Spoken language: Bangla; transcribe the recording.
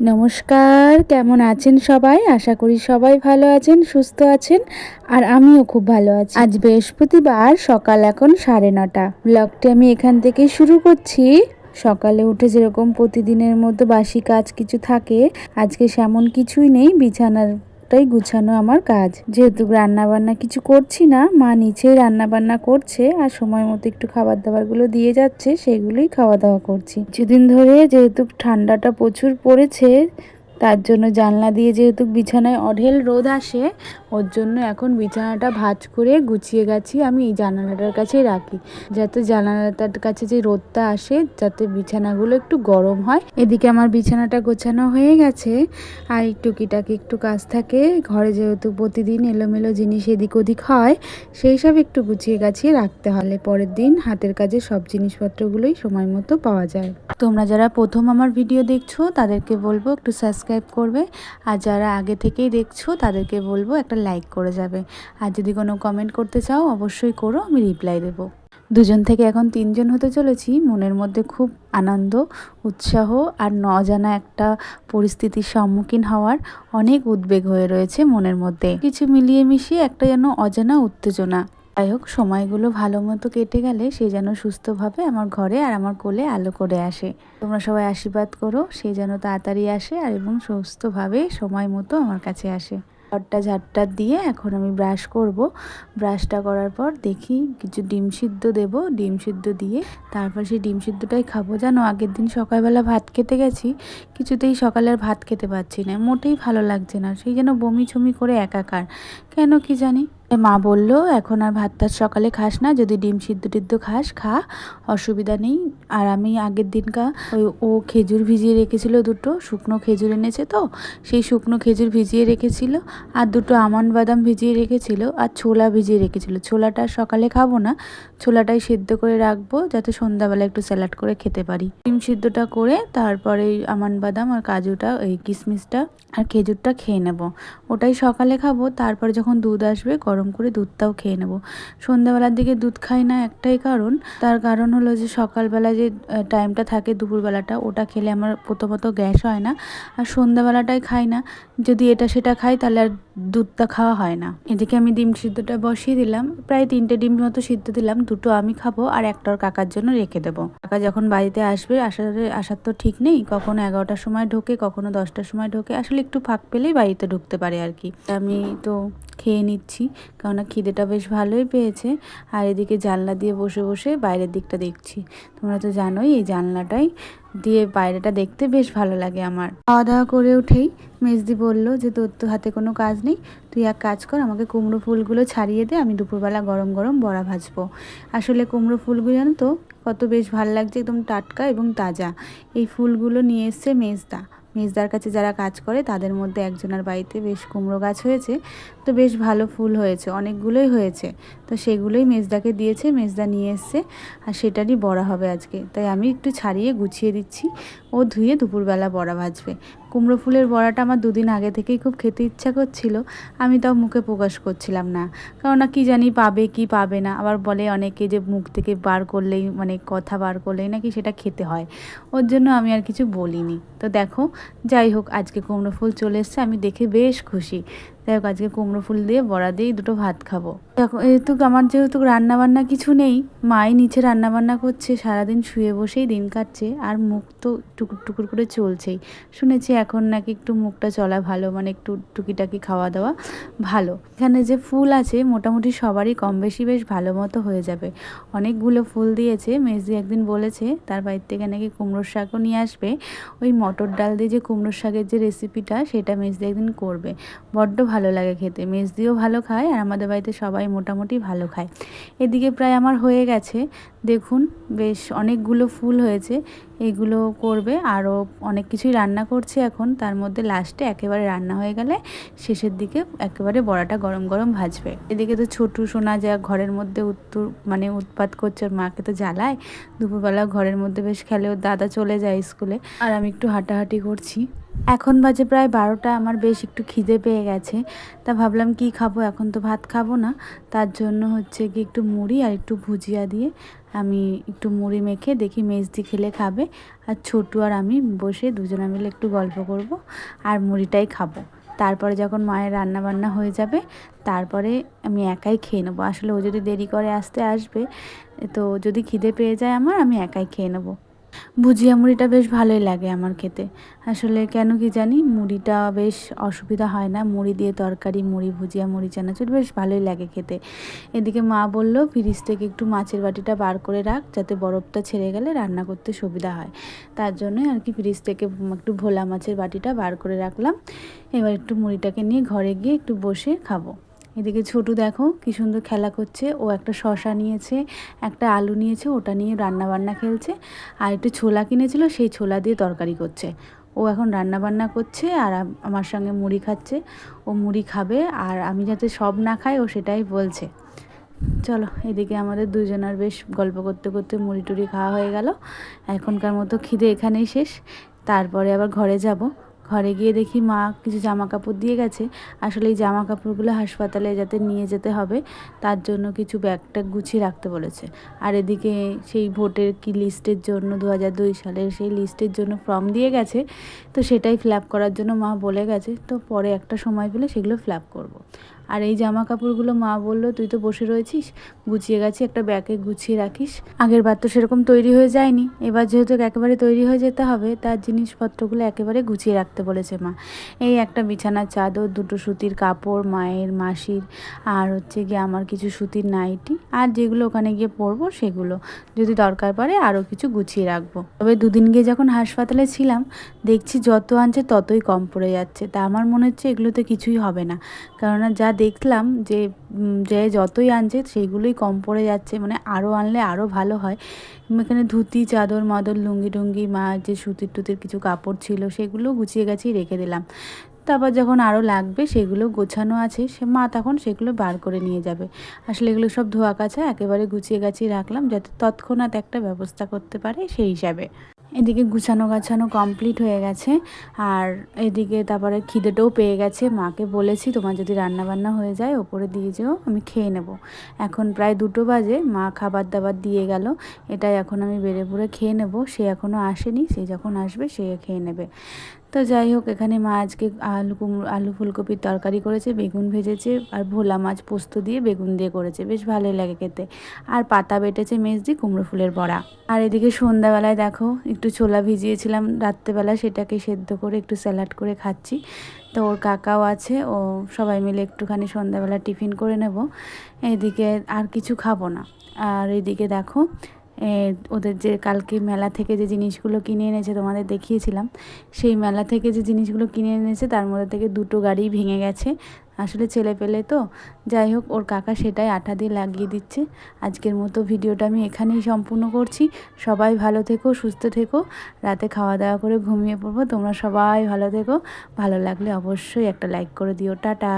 নমস্কার, কেমন আছেন সবাই? আশা করি সবাই ভালো আছেন, সুস্থ আছেন, আর আমিও খুব ভালো আছি। আজ বৃহস্পতিবার, সকাল এখন সাড়ে নটা। ব্লগটি আমি এখান থেকে শুরু করছি। সকালে উঠে যেরকম প্রতিদিনের মতো বাসি কাজ কিছু থাকে, আজকে সেমন কিছুই নেই, বিছানার টাই গুছানো আমার কাজ। যেহেতু রান্নাবান্না কিছু করছি না, মা নিচেই রান্নাবান্না করছে আর সময় মতো একটু খাবার দাবারগুলো দিয়ে যাচ্ছে, সেগুলোই খাওয়া দাওয়া করছি। কিছুদিন ধরে যেহেতু ঠান্ডাটা প্রচুর পড়েছে, তার জন্য জানলা দিয়ে যেহেতু বিছানায় অঢেল রোদ আসে ওর জন্য এখন বিছানাটা ভাঁজ করে গুছিয়ে গেছি, আমি এই জানালাটার কাছেই রাখি। যাতে জানালাটার কাছে যে রোদটা আসে, যাতে বিছানাগুলো একটু গরম হয়। এদিকে আমার বিছানাটা গোছানো হয়ে গেছে, আর টুকিটাকি একটু কাজ থাকে। ঘরে যেহেতু প্রতিদিন এলোমেলো জিনিস এদিক ওদিক হয়, সেই সব একটু গুছিয়ে গাছিয়ে রাখতে হলে পরের দিন হাতের কাজে সব জিনিসপত্রগুলোই সময় মতো পাওয়া যায়। তোমরা যারা প্রথম আমার ভিডিও দেখছ, তাদেরকে বলব একটু সাবস্ক্রাইব করবে। আর যারা আগে থেকেই দেখছ, তাদেরকে বলব একটা লাইক করে যাবে। আর যদি কোনো কমেন্ট করতে চাও, অবশ্যই করো, আমি রিপ্লাই দেবো। দুজন থেকে এখন তিনজন হতে চলেছি। মনের মধ্যে খুব আনন্দ, উৎসাহ আর ন জানা একটা পরিস্থিতির সম্মুখীন হওয়ার অনেক উদ্বেগ হয়ে রয়েছে মনের মধ্যে। কিছু মিলিয়ে মিশিয়ে একটা যেন অজানা উত্তেজনা। যাই হোক, সময়গুলো ভালো মতো কেটে গেলে সে যেন সুস্থভাবে আমার ঘরে আর আমার কোলে আলো করে আসে। তোমরা সবাই আশীর্বাদ করো, সে যেন তাড়াতাড়ি আসে আর এবং সুস্থভাবে সময় মতো আমার কাছে আসে। ঘরটা ঝাড়টা দিয়ে এখন আমি ব্রাশ করব। ব্রাশটা করার পর দেখি কিছু ডিম সিদ্ধ দেব। ডিম সিদ্ধ দিয়ে তারপর সেই ডিম সিদ্ধটাই খাব। জানো, আগের দিন সকালবেলা ভাত খেতে গেছি, কিছুতেই সকালের ভাত খেতে পারছি না। মোটেই ভালো লাগছে না। সেই যেন বমি ছমি করে একাকার। কেন কি জানি? মা বলল, এখন আর ভাত টাত সকালে খাস না, যদি ডিম সিদ্ধ টিদ্ধ খাস, খা, অসুবিধা নেই। আর আমি আগের দিনকা ওই, ও খেজুর ভিজিয়ে রেখেছিল দুটো, শুকনো খেজুর এনেছে তো, সেই শুকনো খেজুর ভিজিয়ে রেখেছিল, আর দুটো আমন্ড বাদাম ভিজিয়ে রেখেছিল, আর ছোলা ভিজিয়ে রেখেছিল। ছোলাটা সকালে খাব না, ছোলাটাই সিদ্ধ করে রাখব, যাতে সন্ধ্যাবেলা একটু স্যালাড করে খেতে পারি। ডিম সিদ্ধটা করে তারপরে আমন্ড বাদাম আর কাজুটা, এই কিশমিশটা আর খেজুরটা খেয়ে নেব। ওটাই সকালে খাব, তারপরে যখন দুধ আসবে, গরম করে দুধটাও খেয়ে নেব। সন্ধ্যাবেলার দিকে দুধ খাই না একটাই কারণ, তার কারণ হলো যে সকালবেলা যে টাইমটা থাকে দুপুরবেলাটা, ওটা খেলে আমার প্রথমত গ্যাস হয় না, আর সন্ধ্যাবেলাটাই খাই না। যদি এটা সেটা খাই তাহলে আর দুধটা খাওয়া হয় না। এদিকে আমি ডিম সিদ্ধটা বসিয়ে দিলাম। প্রায় তিনটে ডিম মতো সিদ্ধ দিলাম। দুটো আমি খাব আর একটা ওর কাকার জন্য রেখে দেবো। কাকা যখন বাড়িতে আসবে, আসার আসার তো ঠিক নেই। কখনো এগারোটার সময় ঢোকে, কখনো দশটার সময় ঢোকে। আসলে একটু ফাঁক পেলেই বাড়িতে ঢুকতে পারে আর কি। আমি তো খেয়ে নিচ্ছি, কেননা খিদেটা বেশ ভালোই পেয়েছে। আর এদিকে জানলা দিয়ে বসে বসে বাইরের দিকটা দেখছি। তোমরা তো জানোই এই জানলাটাই দিয়ে বাইরেটা দেখতে বেশ ভালো লাগে আমার। খাওয়া দাওয়া করে উঠেই মেজদি বলল যে, তোর তো হাতে কোনো কাজ নেই। তুই এক কাজ কর, আমাকে কুমড়ো ফুলগুলো ছাড়িয়ে দে, আমি দুপুরবেলা গরম গরম বড়া ভাজবো। আসলে কুমড়ো ফুলগুলো জানো তো, কত বেশ ভালো লাগছে, একদম টাটকা এবং তাজা। এই ফুলগুলো নিয়ে এসছে মেজদা। মেজদার কাছে যারা কাজ করে, তাদের মধ্যে একজনের বাড়িতে বেশ কুমড়ো গাছ হয়েছে। তো বেশ ভালো ফুল হয়েছে, অনেকগুলোই হয়েছে। তো সেগুলোই মেজদাকে দিয়েছে, মেজদা নিয়ে এসছে, আর সেটারই বড়া হবে আজকে। তাই আমি একটু ছাড়িয়ে গুছিয়ে দিচ্ছি। ও ধুয়ে দুপুরবেলা বড়া ভাজবে। কুমড়ো ফুলের বড়াটা আমার দুদিন আগে থেকেই খুব খেতে ইচ্ছা করছিল, আমি তাও মুখে প্রকাশ করছিলাম না। কেননা কি জানি পাবে কি পাবে না, আবার বলে অনেকে যে মুখ থেকে বার করলেই মানে কথা বার করলেই নাকি সেটা খেতে হয়। ওর জন্য আমি আর কিছু বলিনি। তো দেখো, যাই হোক, আজকে কুমড়ো ফুল চলে এসছে, আমি দেখে বেশ খুশি। যাই হোক আজকে কুমড়ো ফুল দিয়ে বড়া দিয়ে দুটো ভাত খাব। দেখো যেহেতু আমার যেহেতু রান্নাবান্না কিছু নেই, মাই নিচে রান্নাবান্না করছে, সারাদিন শুয়ে বসেই দিন কাটছে, আর মুখ তো টুকুর টুকুর করে চলছেই। শুনেছি এখন নাকি একটু মুখটা চলা ভালো মানে একটু টুকিটাকি খাওয়া দাওয়া ভালো। এখানে যে ফুল আছে, মোটামুটি সবারই কম বেশি বেশ ভালো মতো হয়ে যাবে। অনেকগুলো ফুল দিয়েছে, মেজদি একদিন বলেছে, তার বাড়ির থেকে নাকি কুমড়োর শাকও নিয়ে আসবে। ওই মটর ডাল দিয়ে যে কুমড়োর শাকের যে রেসিপিটা সেটা মেজদি একদিন করবে। বড্ড ভালো লাগে খেতে। মেজদিও ভালো খায় আর আমাদের বাড়িতে সবাই মোটামুটি ভালো খায়। এদিকে প্রায় আমার হয়ে গেছে। দেখুন, বেশ অনেকগুলো ফুল হয়েছে। এগুলো করবে। আরও অনেক কিছুই রান্না করছে এখন। তার মধ্যে লাস্টে একেবারে রান্না হয়ে গেলে শেষের দিকে একেবারে বড়াটা গরম গরম ভাজবে। এদিকে তো ছোটু সোনা যা ঘরের মধ্যে উত্তর মানে উৎপাত করছে ওর মাকে তো জ্বালায়। দুপুরবেলা ঘরের মধ্যে বেশ খেলে ওর দাদা চলে যায় স্কুলে। আর আমি একটু হাঁটাহাঁটি করছি। এখন বাজে প্রায় বারোটা, আমার বেশ একটু খিদে পেয়ে গেছে। তা ভাবলাম কি খাব, এখন তো ভাত খাব না। তার জন্য হচ্ছে কি একটু মুড়ি আর একটু ভুজিয়া দিয়ে আমি একটু মুড়ি মেখে দেখি মেজদি খেলে খাবে আর ছোটু আর আমি বসে দুজনে মিলে একটু গল্প করব আর মুড়িটাই খাব। তারপরে যখন মায়ের রান্না বান্না হয়ে যাবে, তারপরে আমি একাই খেয়ে নেব। আসলে ও যদি দেরি করে আসতে আসবে, তো যদি খিদে পেয়ে যায় আমার, আমি একাই খেয়ে নেব। ভুজিয়া মুড়িটা বেশ ভালোই লাগে আমার খেতে। আসলে কেন কি জানি মুড়িটা বেশ অসুবিধা হয় না। মুড়ি দিয়ে তরকারি, মুড়ি ভুজিয়া, মুড়ি চানাচুর বেশ ভালোই লাগে খেতে। এদিকে মা বলল, ফ্রিজ থেকে একটু মাছের বাটিটা বার করে রাখ, যাতে বরফটা ছেড়ে গেলে রান্না করতে সুবিধা হয়। তার জন্যই আর কি ফ্রিজ থেকে একটু ভোলা মাছের বাটিটা বার করে রাখলাম। এবার একটু মুড়িটাকে নিয়ে ঘরে গিয়ে একটু বসে খাব। এদিকে ছোটু দেখো কি সুন্দর খেলা করছে। ও একটা শশা নিয়েছে, একটা আলু নিয়েছে, ওটা নিয়ে রান্না বান্না খেলছে। আর একটু ছোলা কিনেছিল, সেই ছোলা দিয়ে তরকারি করছে। ও এখন রান্না বান্না করছে আর আমার সঙ্গে মুড়ি খাচ্ছে। ও মুড়ি খাবে আর আমি যাতে সব না খাই, ও সেটাই বলছে। চলো, এদিকে আমাদের দুজনের বেশ গল্প করতে করতে মুড়ি টুড়ি খাওয়া হয়ে গেল। এখনকার মতো খিদে এখানেই শেষ। তারপরে আবার ঘরে যাব। ঘরে গিয়ে দেখি মা কিছু জামা কাপড় দিয়ে গেছে। আসলে এই জামা কাপড়গুলো হাসপাতালে যাতে নিয়ে যেতে হবে, তার জন্য কিছু ব্যাগটা গুছিয়ে রাখতে বলেছে। আর এদিকে সেই ভোটের কি লিস্টের জন্য দু হাজার দুই সালের সেই লিস্টের জন্য ফর্ম দিয়ে গেছে। তো সেটাই ফিল করার জন্য মা বলে গেছে, তো পরে একটা সময় পেলে সেগুলো ফিল করব। আর এই জামা কাপড়গুলো মা বলল, তুই তো বসে রয়েছিস, গুছিয়ে গেছি, একটা ব্যাগে গুছিয়ে রাখিস। আগের বার তো সেরকম তৈরি হয়ে যায়নি। এবার যেহেতু একেবারে তৈরি হয়ে যেতে হবে, তার জিনিসপত্রগুলো একেবারে গুছিয়ে রাখতে বলেছে মা। এই একটা বিছানার চাদর, দুটো সুতির কাপড়, মায়ের, মাসির, আর হচ্ছে গিয়ে আমার কিছু সুতির নাইটি, আর যেগুলো ওখানে গিয়ে পরবো সেগুলো। যদি দরকার পড়ে আরও কিছু গুছিয়ে রাখব। তবে দুদিন গিয়ে যখন হাসপাতালে ছিলাম, দেখছি যত আনছে ততই কম পড়ে যাচ্ছে। তা আমার মনে হচ্ছে এগুলোতে কিছুই হবে না। কেননা যা দেখলাম যে যে যতই আনছে সেইগুলোই কম পড়ে যাচ্ছে মানে আরও আনলে আরও ভালো হয়। এখানে ধুতি, চাদর মাদর লুঙ্গি টুঙ্গি, মা, যে সুতির টুতির কিছু কাপড় ছিল সেগুলো গুছিয়ে গেছেই রেখে দিলাম। তারপর যখন আরও লাগবে সেগুলো গোছানো আছে, সে মা তখন সেগুলো বার করে নিয়ে যাবে। আসলে এগুলো সব ধোয়া কাছা একেবারে গুছিয়ে গাছিয়ে রাখলাম যাতে তৎক্ষণাৎ একটা ব্যবস্থা করতে পারে সেই হিসাবে। এদিকে গুছানো গাছানো কমপ্লিট হয়ে গেছে। আর এদিকে তারপরে খিদেটাও পেয়ে গেছে। মাকে বলেছি, তোমার যদি রান্না বান্না হয়ে যায়, ওপরে দিয়ে যেও, আমি খেয়ে নেব। এখন প্রায় দুটো বাজে, মা খাবার দাবার দিয়ে গেল। এটাই এখন আমি বেড়ে বুড়ে খেয়ে নেব। সে এখনও আসেনি, সে যখন আসবে, সে খেয়ে নেবে। তো যাই হোক, এখানে মা আজকে আলু কুমড়ো আলু ফুলকপির তরকারি করেছে, বেগুন ভেজেছে আর ভোলা মাছ পোস্ত দিয়ে বেগুন দিয়ে করেছে। বেশ ভালোই লাগে খেতে। আর পাতা বেটেছে মেজ দিয়ে কুমড়ো ফুলের বড়া। আর এদিকে সন্ধ্যাবেলায় দেখো, একটু ছোলা ভিজিয়েছিলাম রাত্রেবেলা, সেটাকে সেদ্ধ করে একটু স্যালাড করে খাচ্ছি। তো ওর কাকাও আছে, ও সবাই মিলে একটুখানি সন্ধ্যাবেলা টিফিন করে নেব। এদিকে আর কিছু খাব না। আর এদিকে দেখো ওদের যে কালকে মেলা থেকে যে জিনিসগুলো কিনে এনেছে তোমাদের দেখিয়েছিলাম, সেই মেলা থেকে যে জিনিসগুলো কিনে এনেছে তার মধ্যে থেকে দুটো গাড়ি ভেঙে গেছে। আসলে ছেলে পেলে তো। যাই হোক, ওর কাকা সেটাই আঠা দিয়ে লাগিয়ে দিচ্ছে। আজকের মতো ভিডিওটা আমি এখানেই সম্পূর্ণ করছি। সবাই ভালো থেকো, সুস্থ থেকো। রাতে খাওয়া দাওয়া করে ঘুমিয়ে পড়ব। তোমরা সবাই ভালো থেকো। ভালো লাগলে অবশ্যই একটা লাইক করে দিও। টাটা।